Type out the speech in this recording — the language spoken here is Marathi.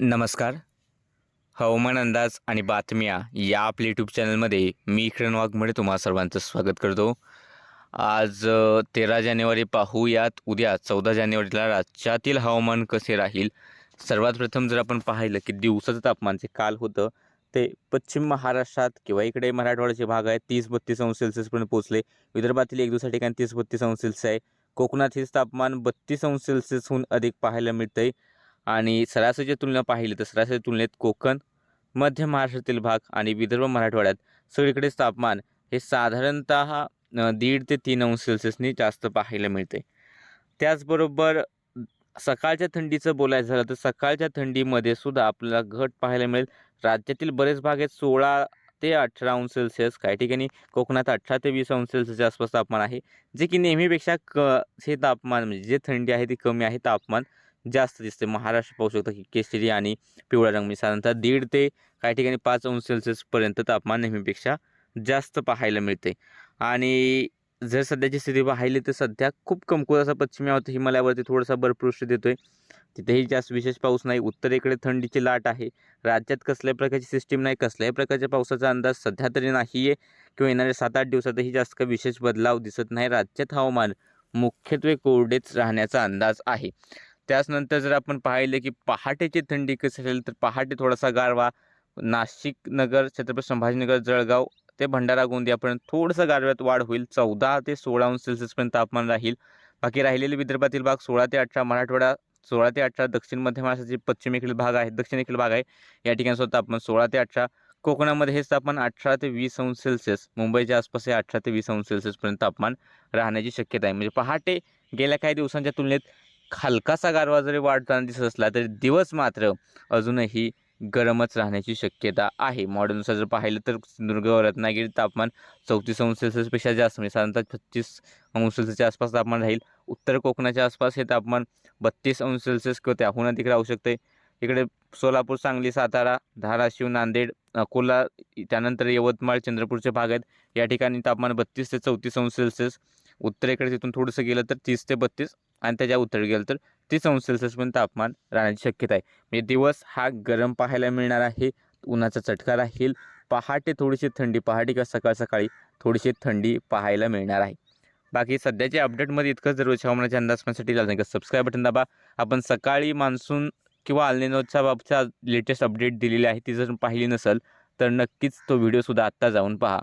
नमस्कार. हवामान अंदाज आणि बातम्या या आपल्या यूट्यूब चॅनलमध्ये मी किरण वाघमडे तुम्हा सर्वांचं स्वागत करतो. आज तेरा जानेवारी पाहूयात. उद्या चौदा जानेवारीला राज्यातील हवामान कसे राहील? सर्वात प्रथम जर आपण पाहिलं की दिवसाचं तापमान जे काल होतं ते पश्चिम महाराष्ट्रात किंवा इकडे मराठवाड्याचे भाग आहे तीस बत्तीस अंश सेल्सिअसपर्यंत पोहोचले. विदर्भातील एक दिवसा ठिकाणी तीस बत्तीस अंश सेल्सिअस आहे. कोकणात हेच तापमान बत्तीस अंश सेल्सिअसहून अधिक पाहायला मिळतं आहे आणि सरासरीची तुलना पाहिली तर सरासरी तुलनेत कोकण मध्य महाराष्ट्रातील भाग आणि विदर्भ मराठवाड्यात सगळीकडेच तापमान हे साधारणत दीड ते तीन अंश सेल्सिअसनी जास्त पाहायला मिळते. त्याचबरोबर सकाळच्या थंडीचं बोलायचं झालं तर सकाळच्या थंडीमध्ये सुद्धा आपल्याला घट पाहायला मिळेल. राज्यातील बरेच भाग आहेत सोळा ते अठरा अंश सेल्सिअस काही ठिकाणी कोकणात अठरा ते वीस अंश सेल्सिअसच्या आसपास तापमान आहे जे की नेहमीपेक्षा क हे तापमान म्हणजे जे थंडी आहे ती कमी आहे तापमान. जास्त दिसते. महाराष्ट्र पाहू शकता की केशरी आणि पिवळा रंग म्हणजे साधारणतः दीड ते काही ठिकाणी पाच अंश सेल्सिअसपर्यंत तापमान नेहमीपेक्षा जास्त पाहायला मिळते. आणि जर सध्याची स्थिती पाहिली तर सध्या खूप कमकुवत असा पश्चिमेवर हिमालयावरती थोडासा बर्फवृष्टी देतोय. तिथेही जास्त विशेष पाऊस नाही. उत्तरेकडे थंडीची लाट आहे. राज्यात कसल्याही प्रकारची सिस्टीम नाही. कसल्याही प्रकारच्या पावसाचा अंदाज सध्या तरी नाही आहे किंवा येणाऱ्या सात आठ दिवसातही जास्त काही विशेष बदलाव दिसत नाही. राज्यात हवामान मुख्यत्वे कोरडेच राहण्याचा अंदाज आहे. त्याचनंतर जर आपण पाहिले की पहाटेची थंडी कशी असेल तर पहाटे थोडासा गारवा नाशिक नगर छत्रपती संभाजीनगर जळगाव ते भंडारा गोंदियापर्यंत थोडंसं गारव्यात वाढ होईल. चौदा ते सोळा अंश सेल्सिअसपर्यंत तापमान राहील. बाकी राहिलेले विदर्भातील भाग सोळा ते अठरा मराठवाडा सोळा ते अठरा दक्षिण मध्य महाराष्ट्राचे पश्चिमेकडील भाग आहे दक्षिणेकडील भाग आहे. या ठिकाणी सुद्धा तापमान सोळा ते अठरा कोकणामध्ये हेच तापमान अठरा ते वीस अंश सेल्सिअस मुंबईच्या आसपास हे अठरा ते वीस अंश सेल्सिअसपर्यंत तापमान राहण्याची शक्यता आहे. म्हणजे पहाटे गेल्या काही दिवसांच्या तुलनेत हलकासा गारवा जरी वाढताना दिसत असला तरी दिवस मात्र अजूनही गरमच राहण्याची शक्यता आहे. मॉडेलनुसार जर पाहिलं तर सिंधुदुर्ग रत्नागिरी तापमान चौतीस अंश सेल्सिअसपेक्षा जास्त म्हणजे साधारणतः छत्तीस अंश सेल्सिअसच्या आसपास तापमान राहील. उत्तर कोकणाच्या आसपास हे तापमान बत्तीस अंश सेल्सिअस किंवा त्याहून अधिक राहू शकते. इकडे सोलापूर सांगली सातारा धाराशिव नांदेड अकोला त्यानंतर यवतमाळ चंद्रपूरचे भाग आहेत. या ठिकाणी तापमान बत्तीस ते चौतीस अंश सेल्सिअस उत्तरेकडे तिथून थोडंसं गेलं तर तीस ते बत्तीस आणि त्याच्या उत्तर गेलं तर तीस अंश सेल्सिअसपर्यंत तापमान राहण्याची शक्यता आहे. म्हणजे दिवस हा गरम पाहायला मिळणार आहे उन्हाचा चटका राहील पहाटे थोडीशी थंडी पहाटे किंवा सकाळ सकाळी थोडीशी थंडी पाहायला मिळणार आहे. बाकी सध्याच्या अपडेटमध्ये इतकंच. जर हवामानाच्या अंदाज पाहण्यासाठी नाही का सबस्क्राईब बटन दाबा. आपण सकाळी मान्सून किंवा अल्निनोच्या बाबच्या लेटेस्ट अपडेट दिलेली आहे ती जर पाहिली नसेल तर नक्कीच तो व्हिडिओसुद्धा आत्ता जाऊन पहा.